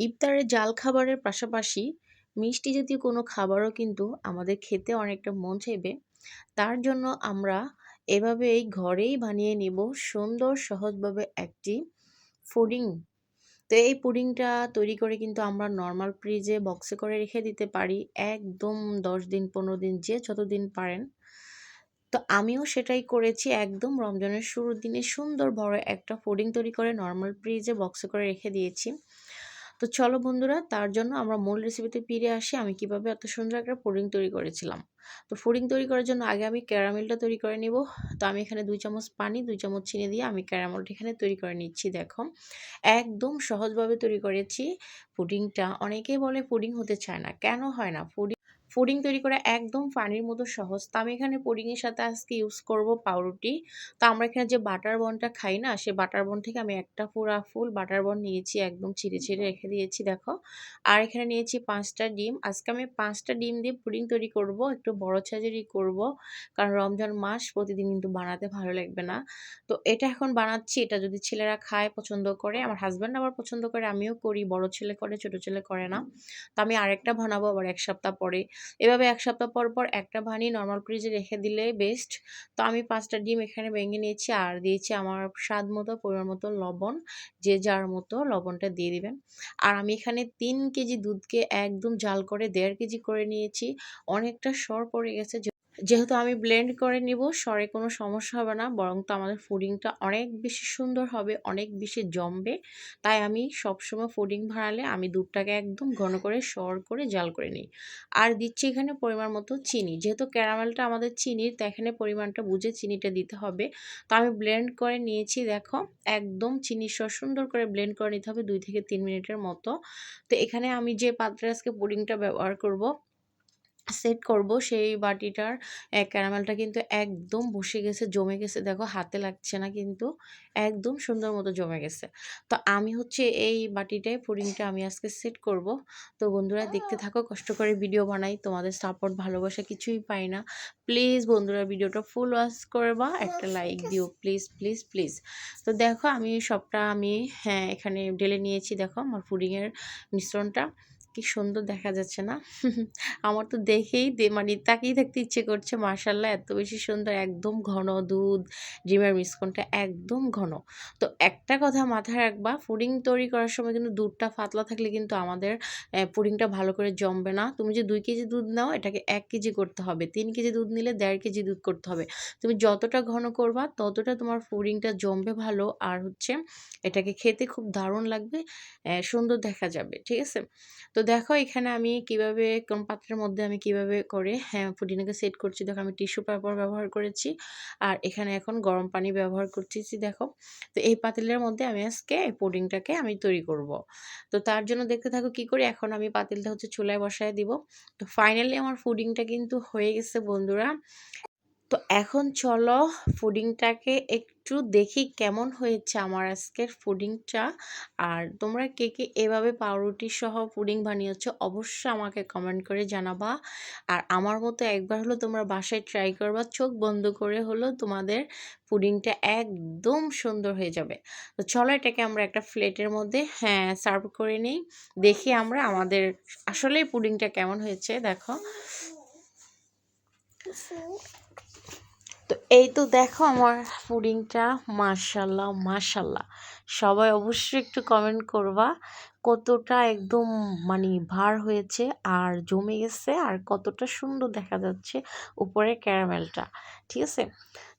ইফতারে জাল খাবারের পাশাপাশি মিষ্টি জাতীয় কোনো খাবারও কিন্তু আমাদের খেতে অনেকটা মন চাইবে। তার জন্য আমরা এভাবেই ঘরেই বানিয়ে নিব সুন্দর সহজভাবে একটি ফুডিং তো এই পুডিংটা তৈরি করে কিন্তু আমরা নর্মাল ফ্রিজে বক্সে করে রেখে দিতে পারি, একদম দশ দিন, পনেরো দিন, যে যতদিন পারেন। তো আমিও সেটাই করেছি, একদম রমজানের শুরুর দিনে সুন্দর বড় একটা ফুডিং তৈরি করে নর্মাল ফ্রিজে বক্সে করে রেখে দিয়েছি। তো চলো বন্ধুরা, তার জন্য আমরা মূল রেসিপিতে ফিরে আসি। আমি কীভাবে এত সুন্দর একটা ফুডিং তৈরি করেছিলাম। তো ফুডিং তৈরি করার জন্য আগে আমি ক্যারামেলটা তৈরি করে নিব। তো আমি এখানে দুই চামচ পানি, দুই চামচ চিনি দিয়ে আমি ক্যারামেলটা এখানে তৈরি করে নিচ্ছি, দেখো। একদম সহজভাবে তৈরি করেছি। পুডিংটা অনেকেই বলে পুডিং হতে চায় না। কেন হয় না? পুডিং পুডিং তৈরি করা একদম পানির মতো সহজ। তো আমি এখানে পুডিংয়ের সাথে আজকে ইউজ করব পাউরুটি। তো আমরা এখানে যে বাটার বনটা খাই না, সে বাটার বন থেকে আমি একটা পুরা ফুল বাটার বন নিয়েছি, একদম ছিঁড়ে ছিঁড়ে রেখে দিয়েছি, দেখো। আর এখানে নিয়েছি পাঁচটা ডিম। আজকে আমি পাঁচটা ডিম দিয়ে পুডিং তৈরি করব, একটু বড় সাইজেরই করব, কারণ রমজান মাস প্রতিদিন কিন্তু বানাতে ভালো লাগবে না। তো এটা এখন বানাচ্ছি, এটা যদি ছেলেরা খায় পছন্দ করে, আমার হাজব্যান্ড আবার পছন্দ করে, আমিও করি, বড় ছেলে করে, ছোট ছেলে করে না। তো আমি আরেকটা বানাবো আবার এক সপ্তাহ পরে। এভাবে এক সপ্তাহ পর পর একটা ভানি নর্মাল ফ্রিজে রেখে দিলে বেস্ট তো আমি পাঁচটা ডিম এখানে ভেঙে নিয়েছি আর দিয়েছি আমার স্বাদ মতো, পরিমাণ মতো লবণ, যে যার মতো লবণটা দিয়ে দিবেন। আর আমি এখানে তিন কেজি দুধকে একদম জাল করে দেড় কেজি করে নিয়েছি। অনেকটা সর পড়ে গেছে যেহেতু আমি ব্লেন্ড করে নিব স্বরে কোনো সমস্যা হবে না, বরং তো আমাদের ফুডিংটা অনেক বেশি সুন্দর হবে, অনেক বেশি জমবে। তাই আমি সবসময় ফুডিং ভাড়ালে আমি দুধটাকে একদম ঘন করে সর করে জাল করে নিই। আর দিচ্ছি এখানে পরিমাণ মতো চিনি। যেহেতু ক্যারামেলটা আমাদের চিনির, তো এখানে পরিমাণটা বুঝে চিনিটা দিতে হবে। তো আমি ব্লেন্ড করে নিয়েছি, দেখো, একদম চিনি সর সুন্দর করে ব্লেন্ড করে নিতে হবে দুই থেকে তিন মিনিটের মতো। তো এখানে আমি যে পাত্রে আজকে পুডিংটা ব্যবহার করব সেট করব সেই বাটিটার। ক্যারামেলটা কিন্তু একদম বসে গেছে, জমে গেছে। দেখো হাতে লাগছে না কিন্তু, একদম সুন্দর মতো জমে গেছে। তো আমি হচ্ছে এই বাটিটায় পুডিংটা আমি আজকে সেট করব। তো বন্ধুরা দেখতে থাকো, কষ্ট করে ভিডিও বানাই। তোমাদের সাপোর্ট ভালোবাসা কিছুই পাই না। প্লিজ বন্ধুরা ভিডিওটা ফুল ওয়াচ করবা, একটা লাইক দিও। প্লিজ প্লিজ প্লিজ তো দেখো আমি সবটা আমি হ্যাঁ এখানে ঢেলে নিয়েছি। দেখো আমার পুডিংয়ের মিশ্রণটা। কি সুন্দর দেখা যাচ্ছে না? আমার তো দেখেই দে মানে তাকিয়ে থাকতে ইচ্ছে করছে। মার্শাল্লাহ এত বেশি সুন্দর, একদম ঘন দুধ, ডিমের মিসকনটা একদম ঘন। তো একটা কথা মাথায় রাখবা, পুডিং তৈরি করার সময় কিন্তু দুধটা পাতলা থাকলে কিন্তু আমাদের পুডিংটা ভালো করে জমবে না। তুমি যে দুই কেজি দুধ নাও, এটাকে এক কেজি করতে হবে। তিন কেজি দুধ নিলে দেড় কেজি দুধ করতে হবে। তুমি যতটা ঘন করবা, ততটা তোমার পুডিংটা জমবে ভালো। আর হচ্ছে, এটাকে খেতে খুব দারুণ লাগবে সুন্দর দেখা যাবে, ঠিক আছে? তো তো দেখো এখানে আমি কীভাবে কোন পাত্রের মধ্যে আমি কীভাবে করে হ্যাঁ পুডিনাকে সেট করছি। দেখো আমি টিস্যু পেপার ব্যবহার করেছি আর এখানে এখন গরম পানি ব্যবহার করতেছি, দেখো। তো এই পাতিলের মধ্যে আমি আজকে পুডিংটাকে আমি তৈরি করব। তো তার জন্য দেখতে থাকো কি করি, এখন আমি পাতিলটা হচ্ছে চুলায় বসায় দিব। তো ফাইনালি আমার পুডিংটা কিন্তু হয়ে গেছে, বন্ধুরা। তো এখন চলো ফুডিংটাকে একটু দেখি কেমন হয়েছে আমার আজকের ফুডিংটা আর তোমরা কে কে এভাবে পাউরুটি সহ ফুডিং বানিয়েছ অবশ্যই আমাকে কমেন্ট করে জানাবা। আর আমার মতো একবার হলো তোমরা বাসায় ট্রাই করবা, চোখ বন্ধ করে হলো তোমাদের পুডিংটা একদম সুন্দর হয়ে যাবে। তো চলো এটাকে আমরা একটা প্লেটের মধ্যে হ্যাঁ সার্ভ করে নিই। দেখি আমরা আমাদের আসলেই পুডিংটা কেমন হয়েছে, দেখো। তো এই তো দেখো আমার পুডিংটা মাশাল্লাহ মার্শাল্লাহ সবাই অবশ্যই একটু কমেন্ট করবা। কতটা একদম মানে ভার হয়েছে আর জমে গেছে আর কতটা সুন্দর দেখা যাচ্ছে উপরে ক্যারামেলটা ঠিক আছে?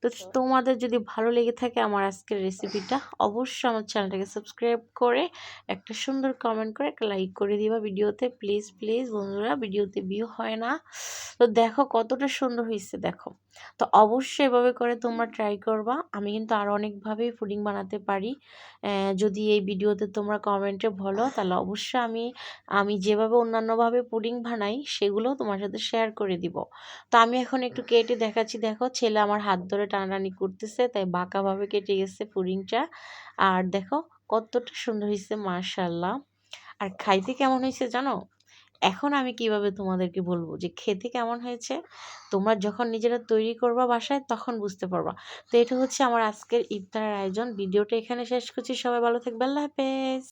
তো তোমাদের যদি ভালো লেগে থাকে আমার আজকের রেসিপিটা অবশ্যই আমার চ্যানেলটাকে সাবস্ক্রাইব করে একটা সুন্দর কমেন্ট করে একটা লাইক করে দিবা ভিডিওতে। প্লিজ প্লিজ বন্ধুরা ভিডিওতে ভিউ হয় না। তো দেখো কতটা সুন্দর হয়েছে দেখো। তো অবশ্যই এভাবে করে তোমরা ট্রাই করবা। আমি কিন্তু আরও অনেকভাবেই ফুডিং বানাতে পারি। যদি এই ভিডিওতে তোমরা কমেন্টে বলো তাহলে অবশ্যই আমি আমি যেভাবে অন্যান্যভাবে পুডিং বানাই সেগুলো তোমার সাথে শেয়ার করে দিব। তো আমি এখন একটু কেটে দেখাচ্ছি। দেখো, ছেলে আমার হাত ধরে টানাটানি করতেছে, তাই বাঁকাভাবে কেটে গেছে পুডিংটা। আর দেখো, কতটা সুন্দর হয়েছে মার্শাল্লাহ আর খাইতে কেমন হয়েছে জানো? এখন আমি কীভাবে তোমাদেরকে বলব যে খেতে কেমন হয়েছে? তোমরা যখন নিজেরা তৈরি করবা বাসায়, তখন বুঝতে পারবা। তো এটা হচ্ছে আমার আজকের ইফতারের আয়োজন। ভিডিওটা এখানে শেষ করছি। সবাই ভালো থাকবে। আল্লাহ হাফেজ।